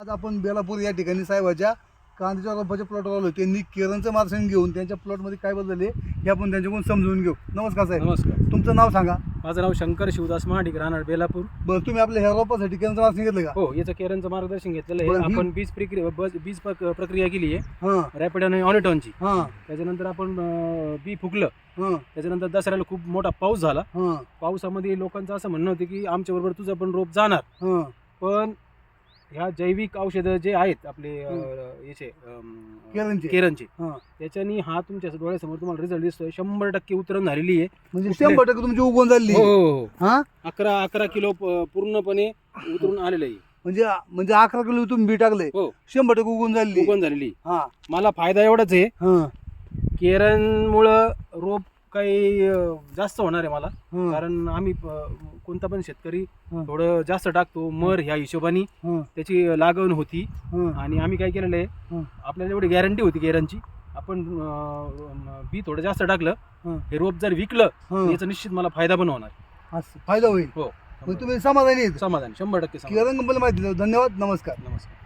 आज आपण बेलापूर या ठिकाणी साहेबाच्या कांद्याच्या रोपाच्या प्लॉटवर आलो त्यांनी केरनचं मार्गदर्शन घेऊन त्यांच्या प्लॉटमध्ये काय बदलले हे आपण त्यांच्याकडून समजून घेऊ. नमस्कार साहेब. नमस्कार. तुमचं नाव सांगा. माझं नाव शंकर शिवदास महाडिक राहणार बेलापूर. बरं तुम्ही आपल्या ह्या रोपासाठी केरनचं मार्गदर्शन घेतलं का? हो याचं केरनचं मार्गदर्शन घेतलेलं बरं, आहे ही- आपण बीज प्रक्रिया बस- बीज प्रक- प्रक्रिया केली आहे. हां. रॅपिड आणि ऑनिटॉनची हां. त्याच्यानंतर आपण अं, बी फुकलं हां. त्याच्यानंतर दसऱ्याला खूप मोठा पाऊस झाला. हां. पावसामध्ये लोकांचं असं म्हणणं होतं की आमच्याबरोबर तुझं पण रोप जाणार. हां. पण ह्या जैविक औषधं जे आहेत आपले अं, याचे अं, केरनचे हां. त्याच्यानी हा तुमच्या डोळ्यासमोर तुम्हाला रिझल्ट दिसतोय. शंभर टक्के उतरण झालेली आहे. म्हणजे कुठले- शंभर टक्के तुमची उगवून झाली. हो हो हो हां. अकरा अकरा किलो प- पूर्णपणे उतरून आलेलं आहे. म्हणजे म्हणजे अकरा किलो तुम्ही बी टाकले हो. शंभर टक्के उगवून झाली. उगवण झालेली. हां. मला फायदा एवढाच आहे. हां. केरनमुळं रोप काही अं, जास्त होणार आहे मला. हां. कारण आम्ही अं, कोणता पण शेतकरी हं. थोडं जास्त टाकतो. मर ह्या हिशोबाने हां. त्याची लागवण होती. हां. आणि आम्ही काय केलेलं आहे हं. आपल्याला एवढी गॅरंटी होती केरनची आपण अं, बी थोडं जास्त टाकलं. हं. हे रोप जर विकलं हां. याचा निश्चित मला फायदा पण होणार. असं फायदा होईल. हो. मग तुम्ही समाधानी आहेत. समाधान शंभर टक्के समाधान. कंपनी माहिती दिली धन्यवाद नमस्कार. नमस्कार.